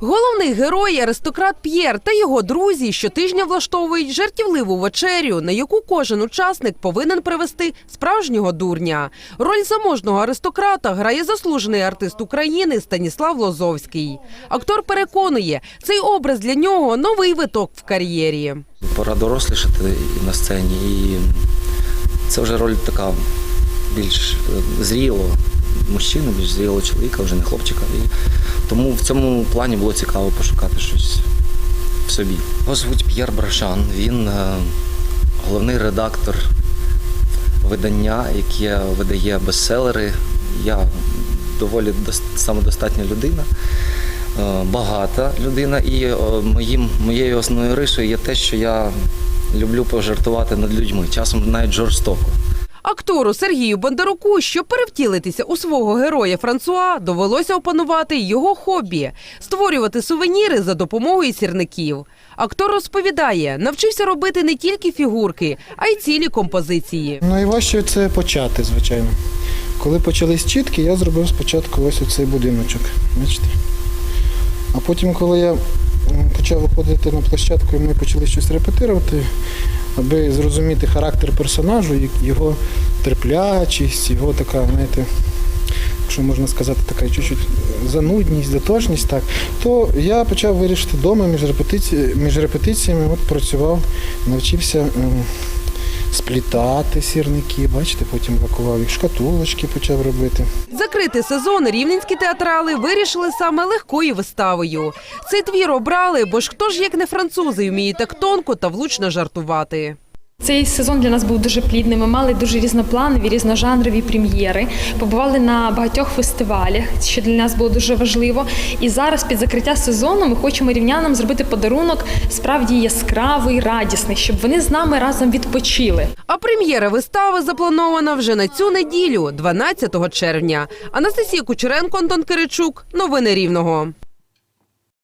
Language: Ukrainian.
Головний герой аристократ П'єр та його друзі щотижня влаштовують жартівливу вечерю, на яку кожен учасник повинен привести справжнього дурня. Роль заможного аристократа грає заслужений артист України Станіслав Лозовський. Актор переконує, цей образ для нього новий виток в кар'єрі. Пора дорослішати на сцені, і це вже роль така більш е, мужчини, більш зрілого чоловіка, вже не хлопчика. І тому в цьому плані було цікаво пошукати щось в собі. Його звуть П'єр Брашан. Він е, головний редактор видання, яке видає бестселери. Я доволі самодостатня людина. е, Багата людина, і е, моїм, моєю основною рисою є те, що я люблю пожартувати над людьми, часом навіть жорстоко. Актору Сергію Бондаруку, щоб перевтілитися у свого героя Франсуа, довелося опанувати його хобі створювати сувеніри за допомогою сірників. Актор розповідає, навчився робити не тільки фігурки, а й цілі композиції. Найважче це почати, звичайно. Коли почались чітки, я зробив спочатку ось оцей будиночок. Бачите? А потім, коли я почав виходити на площадку і ми почали щось репетирувати, аби зрозуміти характер персонажу, його терплячість, його така, знаєте, якщо можна сказати, така чуть-чуть занудність, дотошність, так, то я почав вирішити вдома між, репетиці... між репетиціями, от працював, навчився. Сплітати сірники, бачите, потім вакував їх, шкатулочки почав робити. Закрити сезон рівненські театрали вирішили саме легкою виставою. Цей твір обрали, бо ж хто ж як не французи вміє так тонко та влучно жартувати. Цей сезон для нас був дуже плідним. Ми мали дуже різнопланові, різножанрові прем'єри. Побували на багатьох фестивалях, що для нас було дуже важливо. І зараз під закриття сезону ми хочемо рівнянам зробити подарунок справді яскравий, радісний, щоб вони з нами разом відпочили. А прем'єра вистави запланована вже на цю неділю, 12 червня. Анастасія Кучеренко, Антон Киричук. Новини Рівного.